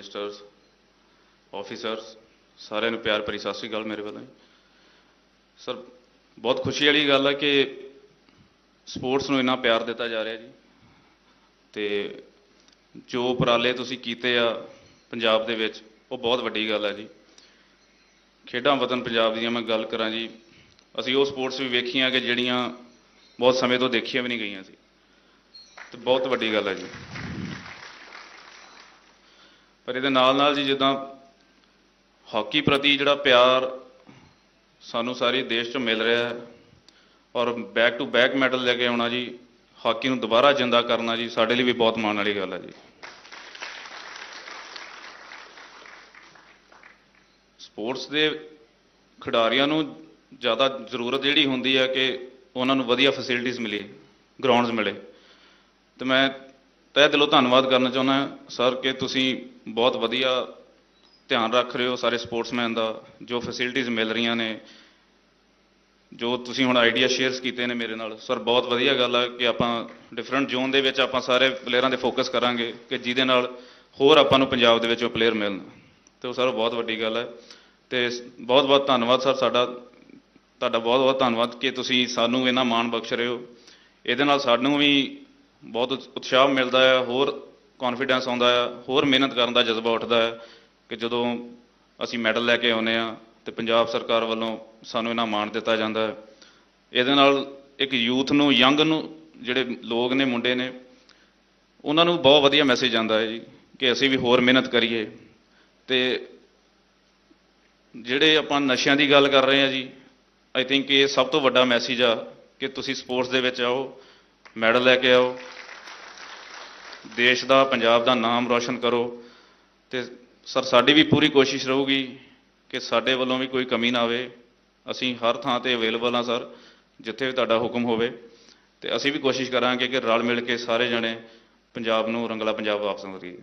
Ministers officers ਸਾਰਿਆਂ ਨੂੰ ਪਿਆਰ ਭਰੀ ਸਤਿ ਸ੍ਰੀ ਅਕਾਲ ਮੇਰੇ ਵੱਲੋਂ ਸਰ, ਬਹੁਤ ਖੁਸ਼ੀ ਵਾਲੀ ਗੱਲ ਹੈ ਕਿ ਸਪੋਰਟਸ ਨੂੰ ਇੰਨਾ ਪਿਆਰ ਦਿੱਤਾ ਜਾ ਰਿਹਾ ਜੀ। ਤੇ ਜੋ ਉਪਰਾਲੇ ਤੁਸੀਂ ਕੀਤੇ ਆ ਪੰਜਾਬ ਦੇ ਵਿੱਚ, ਉਹ ਬਹੁਤ ਵੱਡੀ ਗੱਲ ਹੈ ਜੀ। ਖੇਡਾਂ ਵਤਨ ਪੰਜਾਬ ਦੀਆਂ ਮੈਂ ਗੱਲ ਕਰਾਂ ਜੀ, ਅਸੀਂ ਉਹ ਸਪੋਰਟਸ ਵੀ ਵੇਖੀਆਂ ਕਿ ਜਿਹੜੀਆਂ ਬਹੁਤ ਸਮੇਂ ਤੋਂ ਦੇਖੀਆਂ ਵੀ ਨਹੀਂ ਗਈਆਂ ਸੀ। ਤੇ ਬਹੁਤ ਵੱਡੀ ਗੱਲ ਹੈ ਜੀ। ਪਰ ਇਹਦੇ ਨਾਲ ਨਾਲ ਜੀ ਜਿੱਦਾਂ ਹਾਕੀ ਪ੍ਰਤੀ ਜਿਹੜਾ ਪਿਆਰ ਸਾਨੂੰ ਸਾਰੇ ਦੇਸ਼ 'ਚ ਮਿਲ ਰਿਹਾ ਹੈ ਔਰ ਬੈਕ ਟੂ ਬੈਕ ਮੈਡਲ ਲੈ ਕੇ ਆਉਣਾ ਜੀ, ਹਾਕੀ ਨੂੰ ਦੁਬਾਰਾ ਜਿੰਦਾ ਕਰਨਾ ਜੀ, ਸਾਡੇ ਲਈ ਵੀ ਬਹੁਤ ਮਾਣ ਵਾਲੀ ਗੱਲ ਹੈ ਜੀ। ਸਪੋਰਟਸ ਦੇ ਖਿਡਾਰੀਆਂ ਨੂੰ ਜ਼ਿਆਦਾ ਜ਼ਰੂਰਤ ਜਿਹੜੀ ਹੁੰਦੀ ਹੈ ਕਿ ਉਹਨਾਂ ਨੂੰ ਵਧੀਆ ਫੈਸਿਲਿਟੀਆਂ ਮਿਲੇ ਗਰਾਊਂਡਸ ਮਿਲੇ। ਤੇ ਮੈਂ ਤਹਿ ਦਿਲੋਂ ਧੰਨਵਾਦ ਕਰਨਾ ਚਾਹੁੰਦਾ ਸਰ, ਕਿ ਤੁਸੀਂ ਬਹੁਤ ਵਧੀਆ ਧਿਆਨ ਰੱਖ ਰਹੇ ਹੋ ਸਾਰੇ ਸਪੋਰਟਸਮੈਨ ਦਾ, ਜੋ ਫੈਸਿਲਿਟੀਆਂ ਮਿਲ ਰਹੀਆਂ ਨੇ, ਜੋ ਤੁਸੀਂ ਹੁਣ ਆਈਡੀਆ ਸ਼ੇਅਰਸ ਕੀਤੇ ਨੇ ਮੇਰੇ ਨਾਲ। ਸਰ, ਬਹੁਤ ਵਧੀਆ ਗੱਲ ਆ ਕਿ ਆਪਾਂ ਡਿਫਰੈਂਟ ਜ਼ੋਨ ਦੇ ਵਿੱਚ ਆਪਾਂ ਸਾਰੇ ਪਲੇਅਰਾਂ ਦੇ ਫੋਕਸ ਕਰਾਂਗੇ ਕਿ ਜਿਹਦੇ ਨਾਲ ਹੋਰ ਆਪਾਂ ਨੂੰ ਪੰਜਾਬ ਦੇ ਵਿੱਚ ਉਹ ਪਲੇਅਰ ਮਿਲਣ। ਤੇ ਉਹ ਸਰ, ਬਹੁਤ ਵੱਡੀ ਗੱਲ ਹੈ ਤੇ ਬਹੁਤ ਬਹੁਤ ਧੰਨਵਾਦ ਸਰ ਸਾਡਾ, ਤੁਹਾਡਾ ਬਹੁਤ ਬਹੁਤ ਧੰਨਵਾਦ ਕਿ ਤੁਸੀਂ ਸਾਨੂੰ ਇਹਨਾਂ ਮਾਣ ਬਖਸ਼ ਰਹੇ ਹੋ। ਇਹਦੇ ਨਾਲ ਸਾਨੂੰ ਵੀ ਬਹੁਤ ਉਤਸ਼ਾਹ ਮਿਲਦਾ ਹੈ, ਹੋਰ ਕੌਨਫੀਡੈਂਸ ਆਉਂਦਾ ਹੈ, ਹੋਰ ਮਿਹਨਤ ਕਰਨ ਦਾ ਜਜ਼ਬਾ ਉੱਠਦਾ ਹੈ ਕਿ ਜਦੋਂ ਅਸੀਂ ਮੈਡਲ ਲੈ ਕੇ ਆਉਂਦੇ ਆ ਤੇ ਪੰਜਾਬ ਸਰਕਾਰ ਵੱਲੋਂ ਸਾਨੂੰ ਇਹਨਾਂ ਮਾਣ ਦਿੱਤਾ ਜਾਂਦਾ ਹੈ। ਇਹਦੇ ਨਾਲ ਇੱਕ ਯੂਥ ਨੂੰ ਯੰਗ ਨੂੰ, ਜਿਹੜੇ ਲੋਕ ਨੇ, ਮੁੰਡੇ ਨੇ, ਉਹਨਾਂ ਨੂੰ ਬਹੁਤ ਵਧੀਆ ਮੈਸੇਜ ਆਉਂਦਾ ਹੈ ਜੀ ਕਿ ਅਸੀਂ ਵੀ ਹੋਰ ਮਿਹਨਤ ਕਰੀਏ। ਤੇ ਜਿਹੜੇ ਆਪਾਂ ਨਸ਼ਿਆਂ ਦੀ ਗੱਲ ਕਰ ਰਹੇ ਆ ਜੀ ਆਈ ਥਿੰਕ ਇਹ ਸਭ ਤੋਂ ਵੱਡਾ ਮੈਸੇਜ ਆ ਕਿ ਤੁਸੀਂ ਸਪੋਰਟਸ ਦੇ ਵਿੱਚ ਆਓ ਮੈਡਲ ਲੈ ਕੇ ਆਓ। ਦੇਸ਼ ਦਾ, ਪੰਜਾਬ ਦਾ ਨਾਮ ਰੌਸ਼ਨ ਕਰੋ ਤੇ ਸਰ, ਸਾਡੀ ਵੀ ਪੂਰੀ ਕੋਸ਼ਿਸ਼ ਰਹੂਗੀ ਕਿ ਸਾਡੇ ਵੱਲੋਂ ਵੀ ਕੋਈ ਕਮੀ ਨਾ ਆਵੇ। ਅਸੀਂ ਹਰ ਥਾਂ ਤੇ ਅਵੇਲੇਬਲ ਹਾਂ ਸਰ, ਜਿੱਥੇ ਵੀ ਤੁਹਾਡਾ ਹੁਕਮ ਹੋਵੇ। ਤੇ ਅਸੀਂ ਵੀ ਕੋਸ਼ਿਸ਼ ਕਰਾਂਗੇ ਕਿ ਰਲ ਮਿਲ ਕੇ ਸਾਰੇ ਜਣੇ ਪੰਜਾਬ ਨੂੰ ਰੰਗਲਾ ਪੰਜਾਬ ਵਾਪਸ ਕਰੀਏ